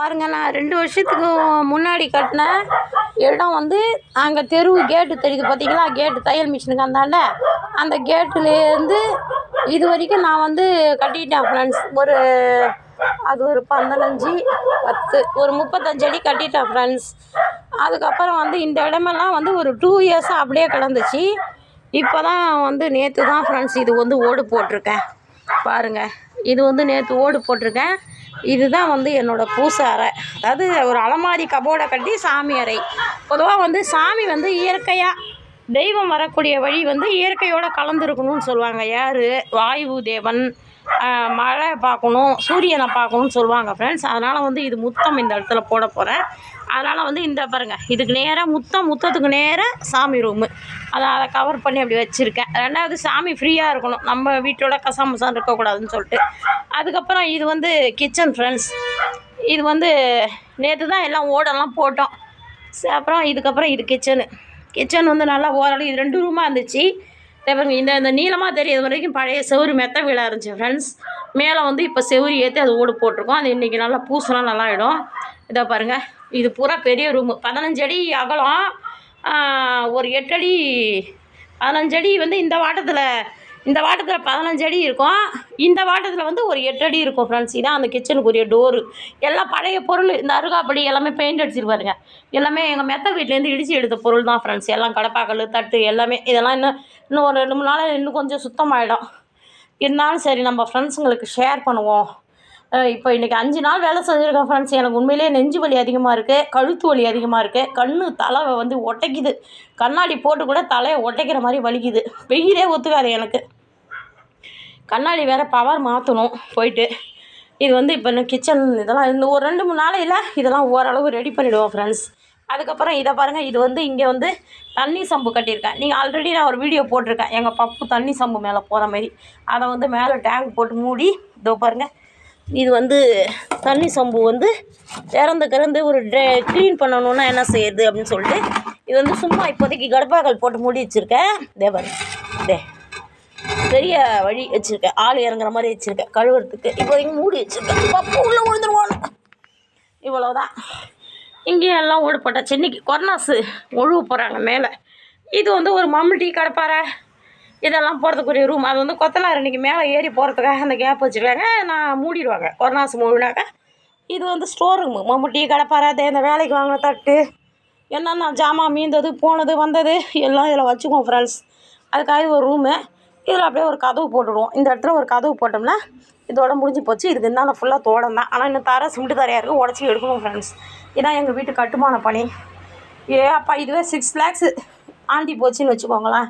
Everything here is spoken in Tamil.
பாருங்க நான் ரெண்டு வருஷத்துக்கு முன்னாடி கட்டின இடம் வந்து அங்கே தெரு கேட்டு தெரியுது பார்த்தீங்களா கேட்டு தையல் மிஷினுக்கு அந்தாண்ட. அந்த கேட்டுலேருந்து இது வரைக்கும் நான் வந்து கட்டிட்டேன் ஃப்ரெண்ட்ஸ் ஒரு அது ஒரு பதினஞ்சு பத்து ஒரு முப்பத்தஞ்சு அடி கட்டிட்டேன் ஃப்ரெண்ட்ஸ் அதுக்கப்புறம் வந்து இந்த இடமெல்லாம் வந்து ஒரு டூ இயர்ஸாக அப்படியே கிடந்துச்சு. இப்போ தான் வந்து நேற்று தான் ஃப்ரெண்ட்ஸ் இது வந்து ஓடு போட்டிருக்கேன். பாருங்கள் இது வந்து நேற்று ஓடு போட்டிருக்கேன். இதுதான் வந்து என்னோடய பூசை அறை. அதாவது ஒரு அலமாரி கபோர்டை கட்டி சாமி அறை. பொதுவாக வந்து சாமி வந்து இயற்கையாக தெய்வம் வரக்கூடிய வழி வந்து இயற்கையோடு கலந்துருக்கணும்னு சொல்லுவாங்க. யார்? வாயு தேவன் மழை பார்க்கணும் சூரியனை பார்க்கணும்னு சொல்லுவாங்க ஃப்ரெண்ட்ஸ் அதனால் வந்து இது முத்தம் இந்த இடத்துல போட போகிறேன் அதனால் வந்து இந்த பாருங்கள் இதுக்கு நேராக முத்தம் முத்தத்துக்கு நேராக சாமி ரூமு அதை அதை கவர் பண்ணி அப்படி வச்சுருக்கேன். ரெண்டாவது சாமி ஃப்ரீயாக இருக்கணும். நம்ம வீட்டோட கசாமசான் இருக்கக்கூடாதுன்னு சொல்லிட்டு. அதுக்கப்புறம் இது வந்து கிச்சன் ஃப்ரெண்ட்ஸ் இது வந்து நேற்று தான் எல்லாம் ஓடெல்லாம் போட்டோம். அப்புறம் இதுக்கப்புறம் இது கிச்சனு கிச்சன் வந்து நல்லா ஓரளவு இது ரெண்டு ரூமாக இருந்துச்சு. இதோ இந்த இந்த நீளமாக தெரியாத வரைக்கும் பழைய செவுரு மெத்த வீடாக இருந்துச்சு ஃப்ரெண்ட்ஸ் மேலே வந்து இப்போ செவுரு ஏற்றி அது ஓடு போட்டிருக்கோம். அது இன்றைக்கி நல்லா பூசலாம் நல்லா ஆகிடும் இதை பாருங்கள் இது பூரா பெரிய ரூமு பதினஞ்சு அடி அகலம். ஒரு எட்டடி பதினஞ்சடி பதினஞ்சு அடி வந்து இந்த வாட்டத்தில் இந்த வாட்டத்தில் பதினஞ்சடி இருக்கும். இந்த வாட்டத்தில் வந்து ஒரு எட்டடி இருக்கும் ஃப்ரெண்ட்ஸ் இதான் அந்த கிச்சனுக்குரிய டோரு எல்லாம் பழைய பொருள். இந்த அருகாப்படி எல்லாமே பெயிண்ட் அடிச்சிருப்பாருங்க எல்லாமே எங்கள் மெத்த வீட்லேருந்து இடித்து எடுத்த பொருள் தான் ஃப்ரெண்ட்ஸ் எல்லாம் கடப்பாக்கல் தட்டு எல்லாமே. இதெல்லாம் இன்னும் இன்னும் ஒரு ரெண்டு மூணு நாள் இன்னும் கொஞ்சம் சுத்தமாகிடும் இருந்தாலும் சரி நம்ம ஃப்ரெண்ட்ஸுங்களுக்கு ஷேர் பண்ணுவோம். இப்போ இன்றைக்கி அஞ்சு நாள் வேலை செஞ்சுருக்கேன் ஃப்ரெண்ட்ஸ் எனக்கு உண்மையிலேயே நெஞ்சு வலி அதிகமாக இருக்குது கழுத்து வலி அதிகமாக இருக்குது கண்ணு தலை வந்து ஒட்டைக்குது கண்ணாடி போட்டு கூட தலையை ஒட்டைக்கிற மாதிரி வலிக்குது. வெயிலே ஒத்துக்காது எனக்கு. கண்ணாடி வேறு பவர் மாற்றணும் போயிட்டு. இது வந்து இப்போ இன்னும் கிச்சன் இதெல்லாம் இந்த ஒரு ரெண்டு மூணு நாளையில் இதெல்லாம் ஓரளவு ரெடி பண்ணிவிடுவோம் ஃப்ரெண்ட்ஸ் அதுக்கப்புறம் இதை பாருங்கள் இது வந்து இங்கே வந்து தண்ணி சம்பு கட்டியிருக்கேன். நீங்கள் ஆல்ரெடி நான் ஒரு வீடியோ போட்டிருக்கேன். எங்கள் பப்பு தண்ணி சம்பு மேலே போகிற மாதிரி. அதை வந்து மேலே டேங்க் போட்டு மூடி இதோ பாருங்கள் இது வந்து தண்ணி சம்பு வந்து திறந்து கிறந்து ஒரு ட்ரே க்ளீன் பண்ணணுன்னா என்ன செய்யுது அப்படின்னு சொல்லிட்டு இது வந்து சும்மா இப்போதைக்கு கடப்பாக்கள் போட்டு மூடி வச்சுருக்கேன். தேவர் டே பெரிய வழி வச்சுருக்கேன். ஆள் இறங்குற மாதிரி வச்சுருக்கேன். கழுவுறதுக்கு. இப்போதைக்கு மூடி வச்சுருக்கேன். பப்பு உள்ளே விழுந்துருவோம் இவ்வளோதான் இங்கேயும் எல்லாம் ஓடு சென்னைக்கு கொரோனாஸு ஒழுவு போகிறாங்க மேலே. இது வந்து ஒரு மம்முட்டி கடப்பாரை இதெல்லாம் போகிறதுக்குரிய ரூம் அது வந்து கொத்தனார் இன்றைக்கி மேலே ஏறி போகிறதுக்காக அந்த கேப் வச்சுருக்காங்க. நான் மூடிடுவாங்க. ஒரு நாசம் மூடினாக்க இது வந்து ஸ்டோர் ரூமு மம்முட்டி கடப்பாரை இந்த வேலைக்கு வாங்கின தட்டு. என்னென்ன ஜாமான் மீந்தது போனது வந்தது எல்லாம் இதில் வச்சுக்குவோம் ஃப்ரெண்ட்ஸ் அதுக்காக ஒரு ரூமு இதில் அப்படியே ஒரு கதவு போட்டுடுவோம். இந்த இடத்துல ஒரு கதவு போட்டோம்னா இதோட முடிஞ்சு போச்சு. இதுக்கு இருந்தாலும் ஃபுல்லாக தோடம் தான். ஆனால் இன்னும் தர சிமெண்ட் தரையாக இருக்குது உடச்சி எடுக்கணும் ஃப்ரெண்ட்ஸ் இதான் எங்கள் வீட்டு கட்டுமான பணி. ஏ அப்பா இதுவே சிக்ஸ் லேக்ஸு ஆண்டி போச்சுன்னு வச்சுக்கோங்களேன்.